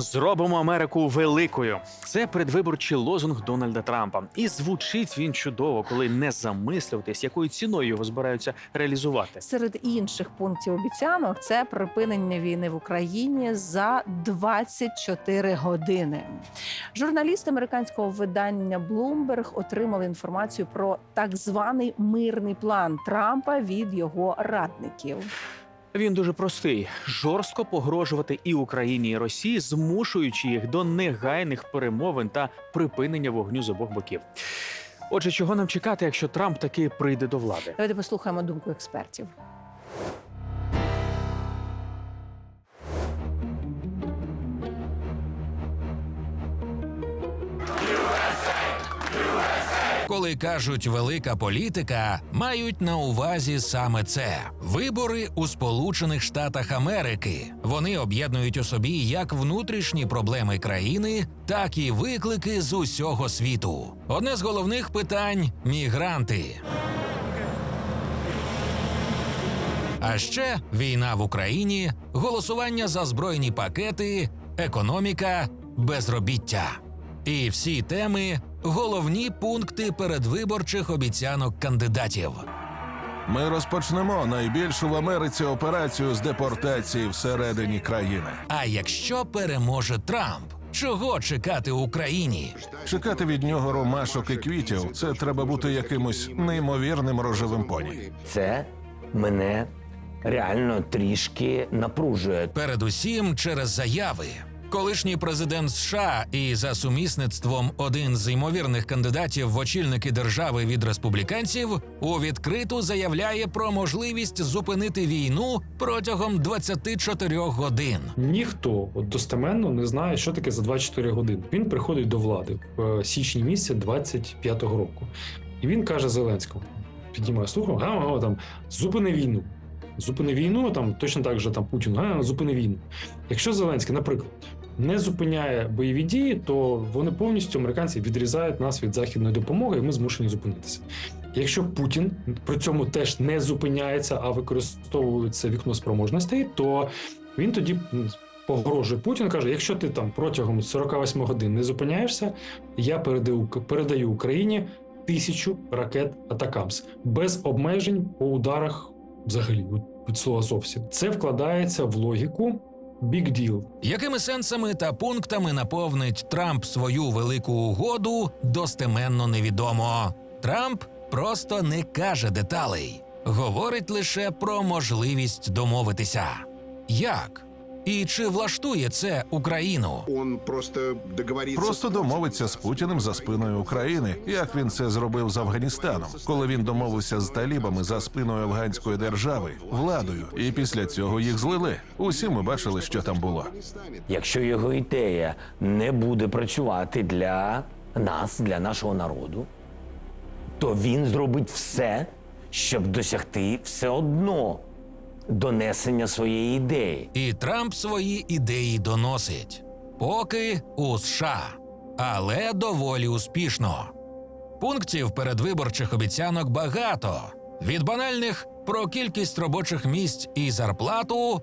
Зробимо Америку великою. Це передвиборчий лозунг Дональда Трампа. І звучить він чудово, коли не замислюватись, якою ціною його збираються реалізувати. Серед інших пунктів обіцянок це припинення війни в Україні за 24 години. Журналісти американського видання Bloomberg отримали інформацію про так званий мирний план Трампа від його радників. Він дуже простий: жорстко погрожувати і Україні, і Росії, змушуючи їх до негайних перемовин та припинення вогню з обох боків. Отже, чого нам чекати, якщо Трамп таки прийде до влади? Давайте послухаємо думку експертів. Коли кажуть велика політика, мають на увазі саме це вибори у Сполучених Штатах Америки. Вони об'єднують у собі як внутрішні проблеми країни, так і виклики з усього світу. Одне з головних питань мігранти. А ще війна в Україні, голосування за збройні пакети, економіка, безробіття. І всі теми головні пункти передвиборчих обіцянок кандидатів. Ми розпочнемо найбільшу в Америці операцію з депортації всередині країни. А якщо переможе Трамп, чого чекати Україні? Чекати від нього ромашок і квітів це треба бути якимось неймовірним рожевим поні. Це мене реально трішки напружує. Передусім через заяви. Колишній президент США і за сумісництвом один з ймовірних кандидатів в очільники держави від республіканців у відкриту заявляє про можливість зупинити війну протягом 24 годин. Ніхто от достеменно не знає, що таке за 24 години. Він приходить до влади в е, січні місяці 25-го року, і він каже Зеленському: піднімає слухав, га, там зупини війну. Зупини війну, там точно так же там Путін, га, зупини війну. Якщо Зеленський, наприклад, не зупиняє бойові дії, то вони повністю американці відрізають нас від західної допомоги, і ми змушені зупинитися. Якщо Путін при цьому теж не зупиняється, а використовує це вікно спроможностей, то він тоді погрожує Путін. каже: якщо ти там протягом 48 годин не зупиняєшся, я передаю, передаю Україні тисячу ракет Атакамс без обмежень по ударах взагалі від, слова зовсім. Це вкладається в логіку big deal. Якими сенсами та пунктами наповнить Трамп свою велику угоду, достеменно невідомо. Трамп просто не каже деталей, говорить лише про можливість домовитися. Як? І чи влаштує це Україну? Он просто договорится. Просто домовиться з Путіним за спиною України, як він це зробив з Афганістаном, коли він домовився з талібами за спиною афганської держави, владою, і після цього їх злили. Усі ми бачили, що там було. Якщо його ідея не буде працювати для нас, для нашого народу, то він зробить все, щоб досягти все одно донесення своєї ідеї. І Трамп свої ідеї доносить, поки у США, але доволі успішно. Пунктів передвиборчих обіцянок багато. Від банальних про кількість робочих місць і зарплату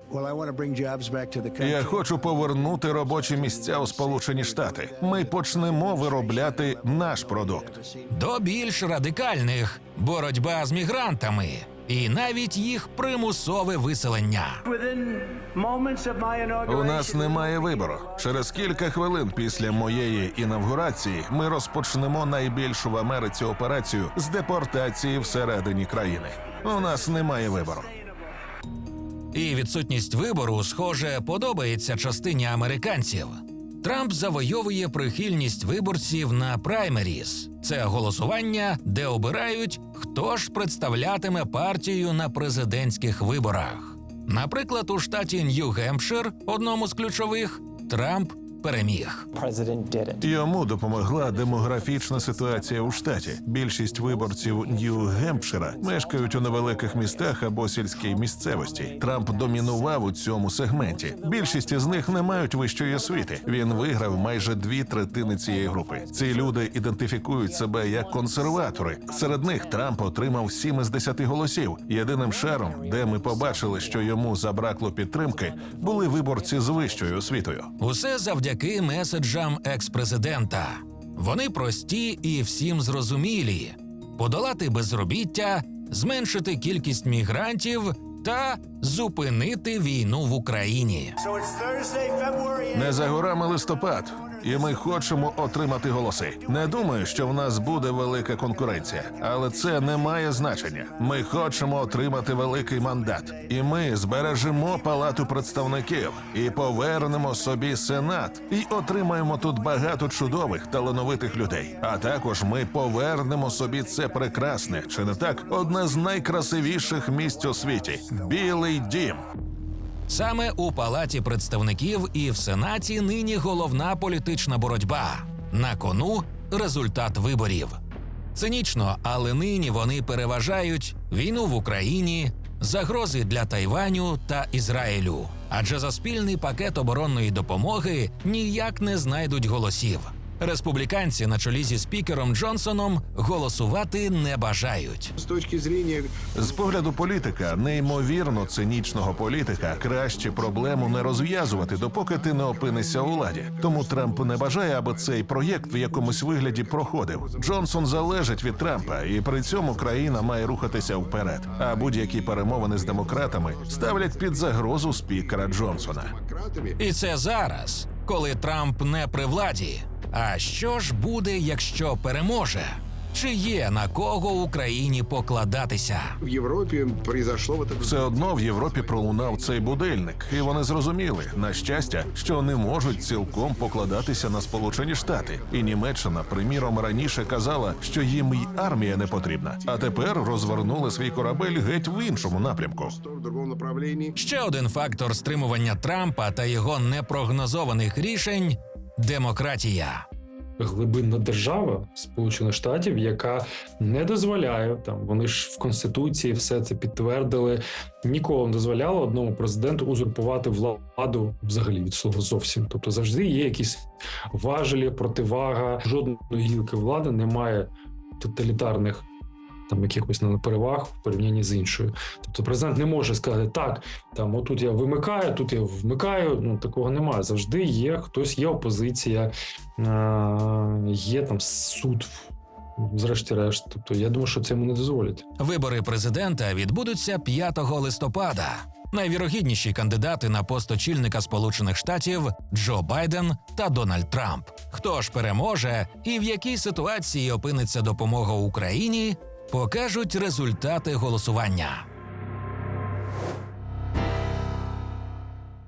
Я хочу повернути робочі місця у Сполучені Штати. Ми почнемо виробляти наш продукт. до більш радикальних боротьба з мігрантами і навіть їх примусове виселення. У нас немає вибору. Через кілька хвилин після моєї інавгурації ми розпочнемо найбільшу в Америці операцію з депортації всередині країни. У нас немає вибору. І відсутність вибору, схоже, подобається частині американців. Трамп завойовує прихильність виборців на праймеріс. Це голосування, де обирають, хто ж представлятиме партію на президентських виборах. Наприклад, у штаті Нью-Гемпшир, одному з ключових, Трамп переміг. Йому допомогла демографічна ситуація у штаті. Більшість виборців Нью-Гемпшира мешкають у невеликих містах або сільській місцевості. Трамп домінував у цьому сегменті. Більшість із них не мають вищої освіти. Він виграв майже дві третини цієї групи. Ці люди ідентифікують себе як консерватори. Серед них Трамп отримав 7 із 10 голосів. Єдиним шаром, де ми побачили, що йому забракло підтримки, були виборці з вищою освітою. Усе завдяки завдяки меседжам екс-президента. Вони прості і всім зрозумілі: подолати безробіття, зменшити кількість мігрантів та зупинити війну в Україні. Не за горами листопад, і ми хочемо отримати голоси. Не думаю, що в нас буде велика конкуренція, але це не має значення. Ми хочемо отримати великий мандат, і ми збережемо палату представників і повернемо собі сенат, і отримаємо тут багато чудових талановитих людей. А також ми повернемо собі це прекрасне, чи не так? Одне з найкрасивіших місць у світі білий дім. Саме у палаті представників і в сенаті нині головна політична боротьба. На кону результат виборів. Цинічно, але нині вони переважають війну в Україні, загрози для Тайваню та Ізраїлю. Адже за спільний пакет оборонної допомоги ніяк не знайдуть голосів. Республіканці на чолі зі спікером Джонсоном голосувати не бажають. С точки зрения З погляду політика, неймовірно цинічного політика, краще проблему не розв'язувати, допоки ти не опинишся у владі. Тому Трамп не бажає, аби цей проєкт в якомусь вигляді проходив. Джонсон залежить від Трампа, і при цьому країна має рухатися вперед. А будь-які перемовини з демократами ставлять під загрозу спікера Джонсона. І це зараз, коли Трамп не при владі. А що ж буде, якщо переможе? Чи є на кого Україні покладатися? в Европе произошло вот Все одно в Європі пролунав цей будильник, і вони зрозуміли, на щастя, що не можуть цілком покладатися на Сполучені Штати. І Німеччина, приміром, раніше казала, що їм й армія не потрібна, а тепер розвернули свій корабель геть в іншому напрямку. Ще один фактор стримування Трампа та його непрогнозованих рішень демократія. глибинна держава Сполучених Штатів, яка не дозволяє там. Вони ж в конституції все це підтвердили. Ніколи не дозволяло одному президенту узурпувати владу взагалі від слова зовсім. Тобто завжди є якісь важелі, противага. Жодної гілки влади немає тоталітарних. Там якихось на переваг в порівнянні з іншою. Тобто президент не може сказати так, там отут я вимикаю, тут я вмикаю. Ну такого немає. Завжди є хтось, є опозиція, е, є там суд, зрешті-решт. Тобто, я думаю, що це йому не дозволять. Вибори президента відбудуться 5 листопада. Найвірогідніші кандидати на пост очільника Сполучених Штатів Джо Байден та Дональд Трамп. Хто ж переможе і в якій ситуації опиниться допомога Україні, покажуть результати голосування.